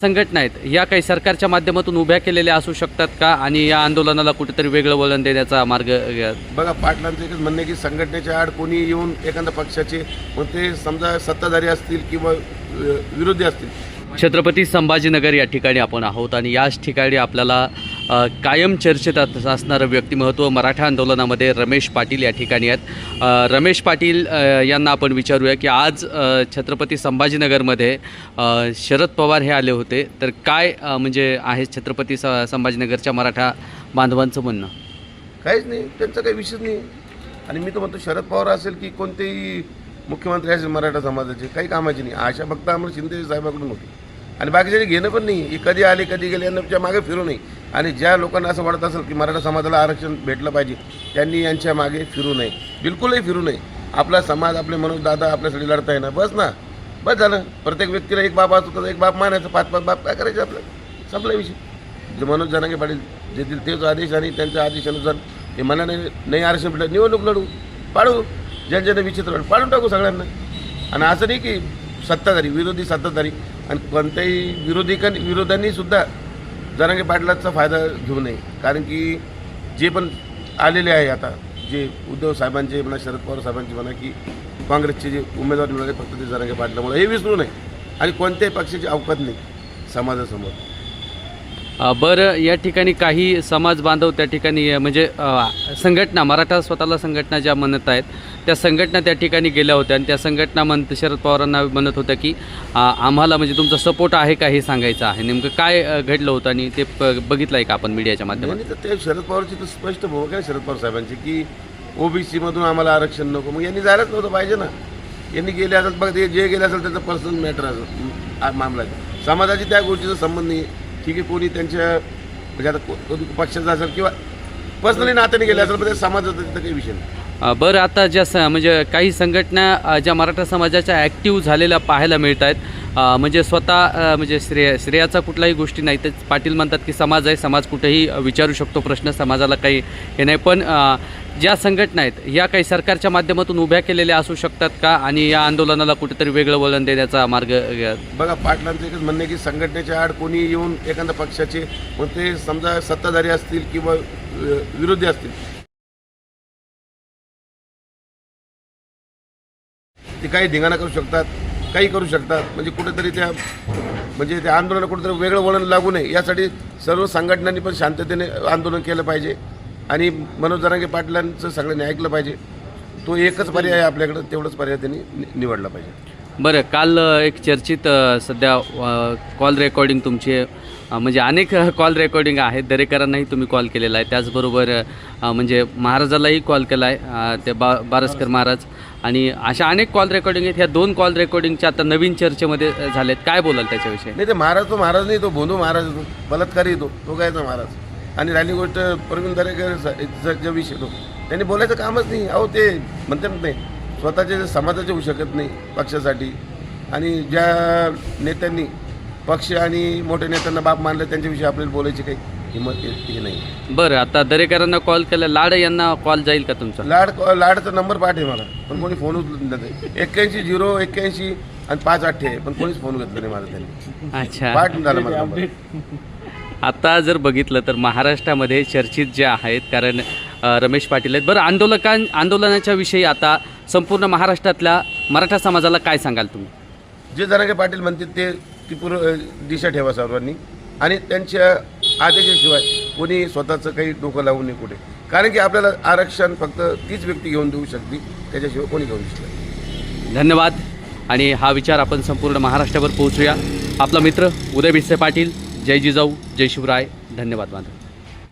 संघटना आहेत. या काही सरकारच्या माध्यमातून उभ्या केलेल्या असू शकतात का? आणि या आंदोलनाला कुठेतरी वेगळं वळण देण्याचा मार्ग बघा पाटलांचं एकच म्हणणं की संघटनेच्या आड कोणी येऊन एखाद्या पक्षाचे मग ते समजा सत्ताधारी असतील किंवा विरोधी असतील. छत्रपती संभाजीनगर या ठिकाणी आपण आहोत आणि याच ठिकाणी आपल्याला कायम चर्चेत असणारं व्यक्तिमत्व मराठा आंदोलनामध्ये रमेश पाटील या ठिकाणी आहेत. रमेश पाटील यांना आपण विचारूया की आज छत्रपती संभाजीनगरमध्ये शरद पवार हे आले होते. तर काय म्हणजे आहे छत्रपती स संभाजीनगरच्या मराठा बांधवांचं म्हणणं? काहीच नाही. त्यांचा काही विषयच नाही. आणि मी तर म्हणतो शरद पवार असेल की कोणतेही मुख्यमंत्री असेल मराठा समाजाचे काही कामाची नाही. आशा फक्त आम्हाला शिंदे साहेबाकडून होती. आणि बाकीचे घेणं पण नाही. हे कधी आले कधी गेले यांच्या मागे फिरू नये. आणि ज्या लोकांना असं वाटत असेल की मराठा समाजाला आरक्षण भेटलं पाहिजे त्यांनी यांच्या मागे फिरू नये. बिलकुलही फिरू नये. आपला समाज आपले मनोज दादा आपल्यासाठी लढता ना. बस ना. बस झालं. प्रत्येक व्यक्तीला एक बाप असतो तर एक बाप मानायचं. पाच पाच बाप काय करायचं आपलं संपला विषय. जे मनोज जनांगे पाटील देतील तेच आदेश आणि त्यांच्या आदेशानुसार हे मनाने नाही आरक्षण भेटलं. निवडणूक लढू. पाडू. ज्यांच्याने विचित्र लढू. पाडून टाकू सगळ्यांना. आणि असं नाही की सत्ताधारी विरोधी सत्ताधारी आणि कोणत्याही विरोधी विरोधांनीसुद्धा सुद्धा पाटलाचा फायदा घेऊ नये. कारण की जे पण आलेले आहे आता जे उद्धव साहेबांचे म्हणा शरद पवार साहेबांचे म्हणा की काँग्रेसचे जे उमेदवार मिळाले फक्त ते जरांगे पाटलामुळे हे विसरू नये. आणि कोणत्याही पक्षाची अवकात नाही समाजासमोर. बरं या ठिकाणी काही समाज बांधव त्या ठिकाणी म्हणजे संघटना मराठा स्वतःला संघटना ज्या म्हणत आहेत त्या संघटना त्या ठिकाणी गेल्या होत्या आणि त्या संघटना म्हणत शरद पवारांना म्हणत होत्या की आम्हाला म्हणजे तुमचा सपोर्ट आहे का हे सांगायचं आहे? नेमकं काय घडलं होतं आणि ते बघितलं आहे का आपण मीडियाच्या माध्यमातून? तर ते शरद पवारची तर स्पष्ट भूमिका आहे शरद पवार साहेबांची की ओबीसीमधून आम्हाला आरक्षण नको. मग यांनी जायलाच नव्हतं पाहिजे ना. यांनी गेले असेल बघ ते जे गेले असेल त्याचा पर्सनल मॅटर असेल मामला समाजाची त्या गोष्टीचा संबंध नाही. ठीक आहे कोणी त्यांच्या म्हणजे आता कोणी पक्षाचा असेल किंवा पर्सनली नात्याने गेले असेल पण ते समाजाचा तिथं काही विषय नाही. बरं आता ज्या स म्हणजे काही संघटना ज्या मराठा समाजाच्या ॲक्टिव्ह झालेल्या पाहायला मिळत आहेत म्हणजे स्वतः म्हणजे श्रेय श्रेयाचा कुठलाही गोष्टी नाही. तर पाटील म्हणतात की समाज आहे समाज कुठेही विचारू शकतो प्रश्न समाजाला काही हे नाही. पण ज्या संघटना आहेत या काही सरकारच्या माध्यमातून उभ्या केलेल्या असू शकतात का? आणि या आंदोलनाला कुठेतरी वेगळं वळण देण्याचा मार्ग बघा पाटलांचं एकच म्हणणं की संघटनेच्या आड कोणी येऊन एखाद्या पक्षाचे मग ते समजा सत्ताधारी असतील किंवा विरोधी असतील ते काही धिंगाणा करू शकतात काही करू शकतात. म्हणजे कुठेतरी त्या म्हणजे त्या आंदोलनाला कुठेतरी वेगळं वळण लागू नये. यासाठी सर्व संघटनांनी पण शांततेने आंदोलन केलं पाहिजे. आणि मनोज जरांगे पाटलांचं सगळ्यांनी ऐकलं पाहिजे. तो एकच पर्याय आहे आपल्याकडं तेवढंच पर्याय त्यांनी नि- निवडला पाहिजे. बरं काल एक चर्चित सध्या कॉल रेकॉर्डिंग तुमचे म्हणजे अनेक कॉल रेकॉर्डिंग आहेत. दरेकरांनाही तुम्ही कॉल केलेला आहे. त्याचबरोबर म्हणजे महाराजालाही कॉल केला आहे ते बा बारसकर महाराज. आणि अशा अनेक कॉल रेकॉर्डिंग आहेत. ह्या दोन कॉल रेकॉर्डिंगच्या आता नवीन चर्चेमध्ये झालेत. काय बोलाल त्याच्याविषयी? नाही ते महाराज तो महाराज नाही तो भोंदू महाराज आहे बलात्कारी आहे तो. काय तो महाराज? आणि राहिली गोष्ट प्रवीण दरेकर विषय तो. त्यांनी बोलायचं कामच नाही. अहो ते म्हणतात नाही स्वतःचे जे समाजाचे होऊ शकत नाही पक्षासाठी. आणि ज्या नेत्यांनी पक्ष आणि मोठ्या नेत्यांना बाप मानलं त्यांच्याविषयी आपल्याला बोलायची काही हिंमत हे नाही. बरं आता दरेकरांना कॉल केला लाड यांना कॉल जाईल का तुमचा? लाड लाडचा नंबर पाठ आहे मला पण कोणी फोन उचलत नाही एक्क्याऐंशी झिरो एक्क्याऐंशी आणि पाच आठे आहे पण कोणीच फोन घेतला नाही माझा त्यांनी. अच्छा. पाठ झाला मला नंबर. आता जर बघितलं तर महाराष्ट्रामध्ये चर्चित जे आहेत कारण रमेश पाटील आहेत. बरं आंदोलकां आंदोलनाच्या विषयी आता संपूर्ण महाराष्ट्रातल्या मराठा समाजाला काय सांगाल तुम्ही? जे जरांगे पाटील म्हणतील ते ती पूर्व दिशा ठेवा सर्वांनी. आणि त्यांच्या आदेशाशिवाय कोणी स्वतःचं काही डोकं लावू नये कुठे. कारण की आपल्याला आरक्षण फक्त तीच व्यक्ती घेऊन देऊ शकते त्याच्याशिवाय कोणी घेऊ शकत नाही. धन्यवाद. आणि हा विचार आपण संपूर्ण महाराष्ट्रावर पोहोचूया. आपला मित्र उदय भिसे पाटील जय जिजाऊ जय शिवराय. धन्यवाद माझं